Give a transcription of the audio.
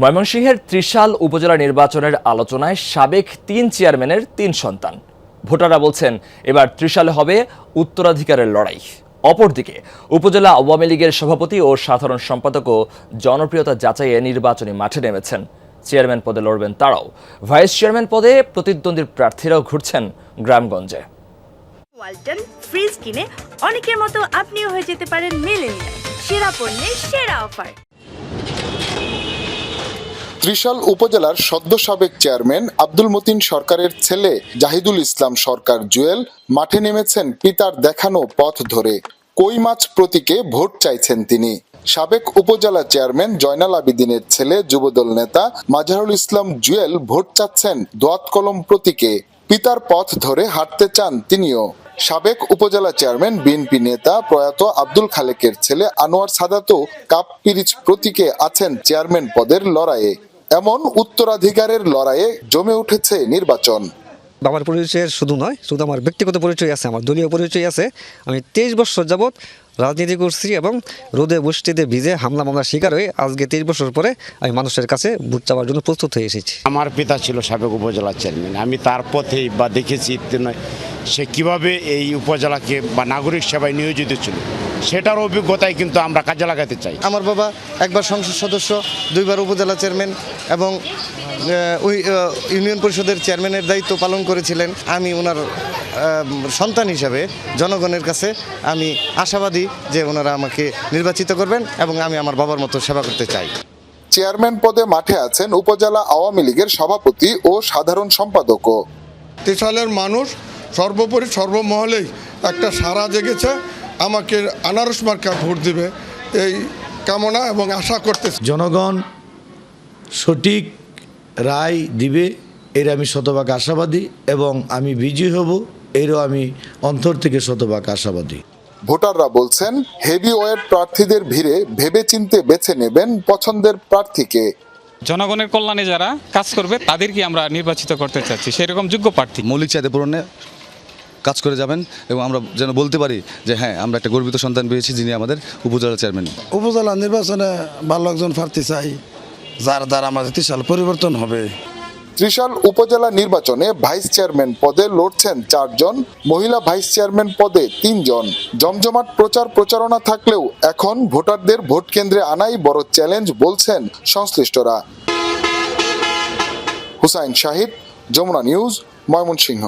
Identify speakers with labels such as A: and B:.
A: ময়মনসিংহের ত্রিশাল উপজেলা নির্বাচনের আলোচনায় সাবেক তিন চেয়ারম্যানের তিন সন্তান। ভোটাররা বলছেন, এবার ত্রিশালে হবে উত্তরাধিকারের লড়াই। অপরদিকে, উপজেলা আওয়ামী লীগের সভাপতি ও সাধারণ সম্পাদকও জনপ্রিয়তা যাচাইয়ে নির্বাচনী মাঠে নেমেছেন। চেয়ারম্যান পদে লড়বেন তারাও। ভাইস চেয়ারম্যান পদে প্রতিদ্বন্দ্বীর প্রার্থীরাও ঘুরছেন গ্রামগঞ্জে।
B: ওয়ালটন ফ্রিজ কিনে অনেকের মতো আপনিও হয়ে যেতে পারেন মেলেনিয়া সেরা পণ্যের সেরা অফার।
C: ত্রিশাল উপজেলার সদ্য সাবেক চেয়ারম্যান আব্দুল মতিন সরকারের ছেলে জাহিদুল ইসলাম সরকার জুয়েল মাঠে নেমেছেন পিতার দেখানো পথ ধরে। কই মাছ প্রতীকে ভোট চাইছেন তিনি। সাবেক উপজেলা চেয়ারম্যান জয়নাল আবিদিনের ছেলে যুবদল নেতা মাজারুল ইসলাম জুয়েল ভোট চাচ্ছেন দোয়াত কলম প্রতীকে। পিতার পথ ধরে হাঁটতে চান তিনিও। সাবেক উপজেলা চেয়ারম্যান বিএনপি নেতা প্রয়াত আব্দুল খালেকের ছেলে আনোয়ার সাদাতও কাপ পিরিচ প্রতীকে আছেন চেয়ারম্যান পদের লড়াইয়ে। এমন উত্তরাধিকারের লড়াইয়ে জমে উঠেছে নির্বাচন।
D: বাবার পরিচয়ের শুধু নয় শুধু আমার ব্যক্তিগত পরিচয় আছে আমার দলীয় পরিচয় আছে। আমি তেইশ বছর যাবৎ রাজনীতি করছি এবং রোদে বৃষ্টিতে ভিজে হামলা মামলার শিকার হয়ে আজকে তেইশ বছর পরে আমি মানুষের কাছে ভোট চাওয়ার জন্য প্রস্তুত হয়ে এসেছি।
E: আমার পিতা ছিল সাবেক উপজেলা চেয়ারম্যান। আমি তার পথেই বা দেখেছি নয় সে কীভাবে এই উপজেলাকে বা নাগরিক সেবায় নিয়োজিত ছিল সেটার অভিজ্ঞতায় কিন্তু আমরা কাজে লাগাতে চাই।
F: আমার বাবা একবার সংসদ সদস্য দুইবার উপজেলা চেয়ারম্যান এবং ওই ইউনিয়ন পরিষদের চেয়ারম্যানের দায়িত্ব পালন করেছিলেন। আমি ওনার সন্তান হিসাবে জনগণের কাছে আমি আশাবাদী যে ওনারা আমাকে নির্বাচিত করবেন এবং আমি আমার বাবার মতো সেবা করতে চাই।
C: চেয়ারম্যান পদে মাঠে আছেন উপজেলা আওয়ামী লীগের সভাপতি ও সাধারণ সম্পাদকও।
G: তেসালের মানুষ সর্বোপরি সর্বমহলেই একটা সারা জেগেছে আমাকে আনারস মার্কা ভোট দিবে এই কামনা এবং আশা করতেছি।
H: জনগণ সঠিক রায় দিবে এর আমি শতভাগ আশাবাদী এবং আমি বিজয়ী হব এরও আমি অন্তর থেকে শতভাগ আশাবাদী।
C: ভোটাররা বলছেন হেভি ওয়েট প্রার্থীদের ভিড়ে ভেবেচিন্তে বেছে নেবেন পছন্দের প্রার্থীকে।
I: জনগণের কল্যাণে যারা কাজ করবে তাদেরকে আমরা নির্বাচিত করতে চাচ্ছি। সেরকম যোগ্য প্রার্থী।
J: মৌলিক চাহিদা পূরণে কাজ করে যাবেন এবং আমরা যেন বলতে পারি যে হ্যাঁ আমরা একটা গর্বিত সন্তান পেয়েছি যিনি আমাদের উপজেলা চেয়ারম্যান
G: উপজেলা নির্বাচনে ভালো একজন প্রার্থী চাই। যার দ্বারা আমাদের ত্রিশাল পরিবর্তন হবে।
C: ত্রিশাল উপজেলা নির্বাচনে ভাইস চেয়ারম্যান পদে লড়ছেন চারজন, মহিলা ভাইস চেয়ারম্যান পদে তিনজন। জমজমাট প্রচার প্রচারণা থাকলেও এখন ভোটারদের ভোট কেন্দ্রে আনাই বড় চ্যালেঞ্জ বলছেন সংশ্লিষ্টরা। হুসাইন শাহিদ, যমুনা নিউজ, ময়মনসিংহ।